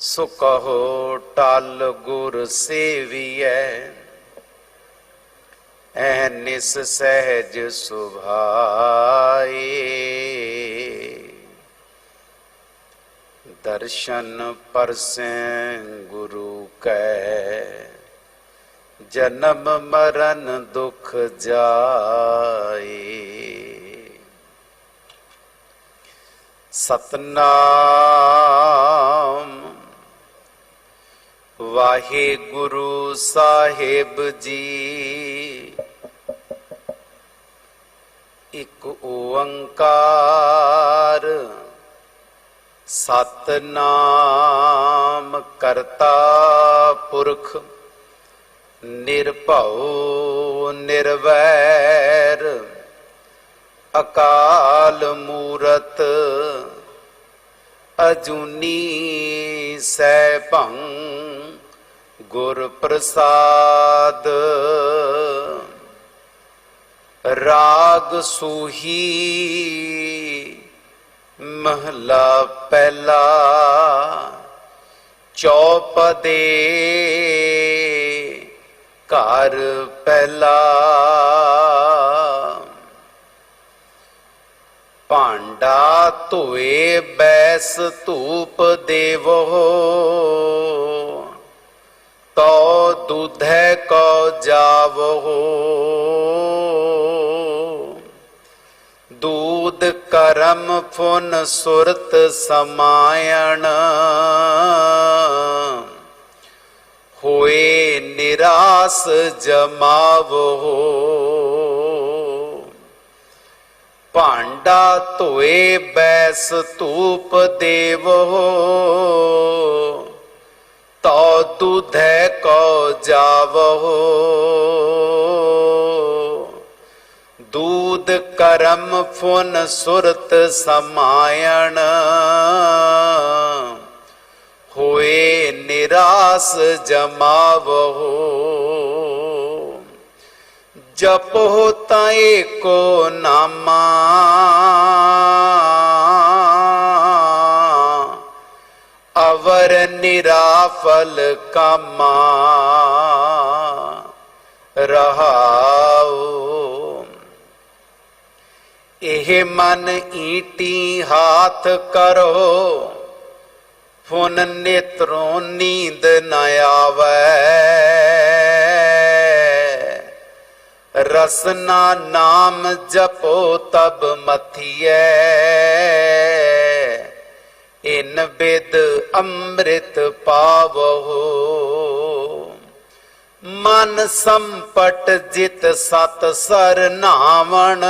ਸੋ ਕਹੋ ਟਲ ਗੁਰ ਸੇਵੀਐ, ਐ ਨਿਸ ਸਹਿਜ ਸੁਭਾਏ। ਦਰਸ਼ਨ ਪਰਸੈ ਗੁਰੂ ਕੈ, ਜਨਮ ਮਰਨ ਦੁਖ ਜਾਏ। ਸਤਨਾਮ ਵਾਹਿਗੁਰੂ ਸਾਹਿਬ ਜੀ। ਇੱਕ ਓੰਕਾਰ ਸਤਨਾਮ ਕਰਤਾ ਪੁਰਖ ਨਿਰਭਉ ਨਿਰਵੈਰ ਅਕਾਲ ਮੂਰਤ ਅਜੂਨੀ ਸੈਭੰ ਗੁਰ ਪ੍ਰਸਾਦ। ਰਾਗ ਸੂਹੀ ਮਹਲਾ ਪਹਿਲਾ। ਚੌਪਦੇ ਘਰ ਪਹਿਲਾ। ਭਾਂਡਾ ਧੋਏ ਬੈਸ ਧੂਪ ਦੇਵੋ। ਤੋ ਦੁਧੈ ਕੋ ਜਾਵੋ। ਦੂਧ ਕਰਮ ਫੁਨ ਸੁਰਤ ਸਮਾਇਣ। ਹੋਏ ਨਿਰਾਸ ਜਮਾਵੋ। ਭਾਂਡਾ ਧੋਏ ਬੈਸ ਧੂਪ ਦੇਵੋ। ਤੋ ਦੁਧੈ ਜਾਵੋ ਦੂਧ ਕਰਮ ਫੁਨ ਸੁਰਤ ਸਮਾਇਣ। ਹੋਏ ਨਿਰਾਸ ਜਮਾਵੋ। ਜਪੋ ਤਾਂ ਏਕੋ ਨਾਮਾ। ਅਵਰ ਨਿਰਾਫਲ ਕਾਮਾ। ਰਹਾਉ। ਇਹ ਮਨ ਈਟੀ ਹਾਥ ਕਰੋ, ਫੁਨ ਨੇਤਰੋਂ ਨੀਂਦ ਨ ਆਵੈ। ਰਸਨਾ ਨਾਮ ਜਪੋ ਤਬ ਮਥੀਐ। ਇਨ ਬਿਦ ਅੰਮ੍ਰਿਤ ਪਾਵੋ ਮਨ ਸੰਪਟ ਜਿਤ ਸਤ ਸਰ ਨਾਵਣ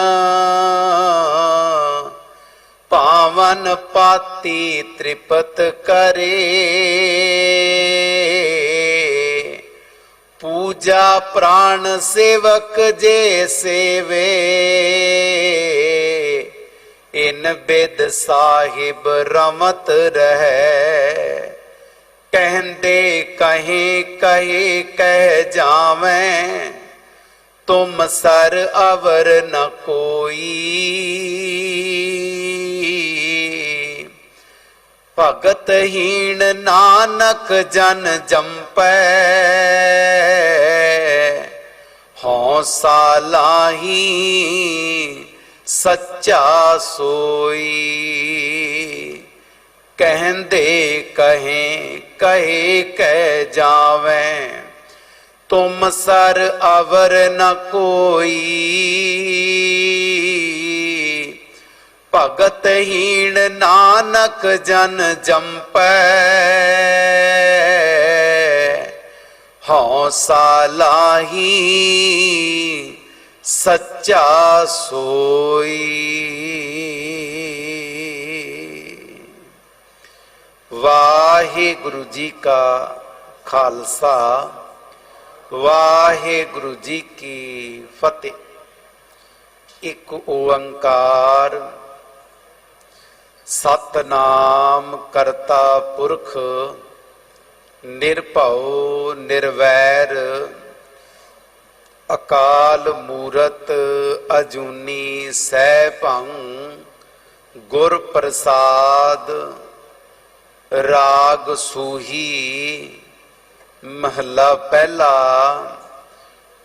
ਪਾਵਨ ਪਾਤੀ ਤ੍ਰਿਪਤ ਕਰੇ। ਪੂਜਾ ਪ੍ਰਾਣ ਸੇਵਕ ਜੇ ਸੇਵੇ। ਇਨ ਬਿਦ ਸਾਹਿਬ ਰਮਤ ਰਹੇ। ਕਹਿੰਦੇ ਕਹੇ ਕਹੇ, ਕਹਿ ਜਾਵੇਂ। ਤੁਮ ਸਰ ਅਵਰ ਨ ਕੋਈ। ਭਗਤ ਹੀਣ ਨਾਨਕ ਜਨ ਜੰਪੈ। ਹਉਸਾ ਲਾਹੀ ਸੱਚਾ ਸੋਈ। ਕਹਿੰਦੇ ਕਹੇ ਕਹੇ ਕਹਿ ਜਾਵੇਂ। ਤੁਮ ਸਰ ਅਵਰ ਨ ਕੋਈ। ਭਗਤ ਹੀਣ ਨਾਨਕ ਜਨ ਜੰਪੈ। ਹਉਸਾ ਲਾਹੀ ਸੱਚਾ ਸੋਈ। ਵਾਹਿਗੁਰੂ ਜੀ ਕਾ ਖਾਲਸਾ, ਵਾਹਿਗੁਰੂ ਜੀ ਕੀ ਫਤਿਹ। ਇੱਕ ਓੰਕਾਰ, ਸਤਨਾਮ ਕਰਤਾ ਪੁਰਖ, ਨਿਰਭਉ, ਨਿਰਵੈਰ, ਅਕਾਲ ਮੂਰਤ ਅਜੂਨੀ ਸੈਭੰ ਗੁਰ ਪ੍ਰਸਾਦ ਰਾਗ ਸੂਹੀ ਮਹੱਲਾ ਪਹਿਲਾ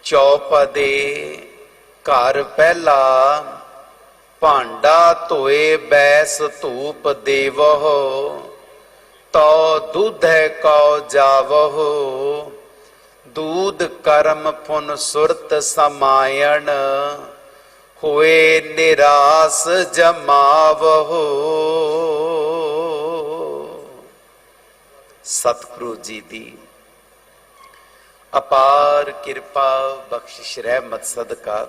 ਚੌਪਦੇ ਘਰ ਪਹਿਲਾ, ਭਾਂਡਾ ਧੋਏ ਬੈਸ ਧੂਪ ਦੇਵਹੁ ਤੋ ਦੁਧੈ ਕਉ ਜਾਵਹੁ, ਦੂਧ ਕਰਮ ਪੁਨ ਸੁਰਤ ਸਮਾਇਣ, ਹੋਏ ਨਿਰਾਸ ਜਮਾਵਹੁ। ਸਤਿਗੁਰੂ ਜੀ ਦੀ ਅਪਾਰ ਕਿਰਪਾ ਬਖਸ਼ਿਸ਼ ਰਹਿਮਤ ਸਦਕਾ।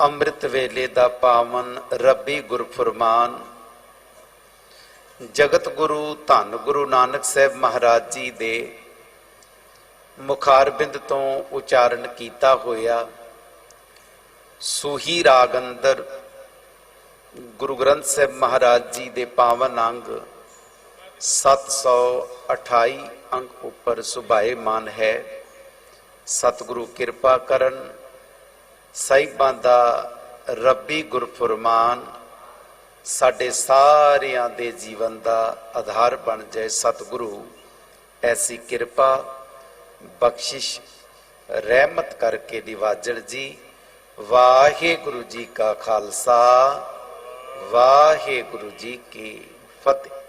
ਅੰਮ੍ਰਿਤ ਵੇਲੇ ਦਾ ਪਾਵਨ ਰੱਬੀ ਗੁਰਫਰਮਾਨ। ਜਗਤ ਗੁਰੂ ਧੰਨ ਗੁਰੂ ਨਾਨਕ ਸਾਹਿਬ ਮਹਾਰਾਜ ਜੀ ਦੇ ਮੁਖਾਰਬਿੰਦ ਤੋਂ ਉਚਾਰਨ ਕੀਤਾ ਹੋਇਆ ਸੂਹੀ ਰਾਗ ਅੰਦਰ ਗੁਰੂ ਗ੍ਰੰਥ ਸਾਹਿਬ ਮਹਾਰਾਜ ਜੀ ਦੇ ਪਾਵਨ ਅੰਗ 728 ਅੰਕ ਉੱਪਰ ਸੁਭਾਏ ਸੁਭਾਏਮਾਨ ਹੈ। ਸਤਿਗੁਰੂ ਕਿਰਪਾ ਕਰਨ, ਸਾਹਿਬਾਂ ਦਾ ਰੱਬੀ ਗੁਰਫਰਮਾਨ ਸਾਡੇ ਸਾਰਿਆਂ ਦੇ ਜੀਵਨ ਦਾ ਆਧਾਰ ਬਣ ਜਾਏ। ਸਤਿਗੁਰੂ, ਐਸੀ ਕਿਰਪਾ, ਬਖਸ਼ਿਸ਼, ਰਹਿਮਤ ਕਰਕੇ ਨਿਵਾਜੜ ਜੀ। ਵਾਹਿਗੁਰੂ ਜੀ ਕਾ ਖਾਲਸਾ, ਵਾਹਿਗੁਰੂ ਜੀ ਕੀ ਫਤਿਹ।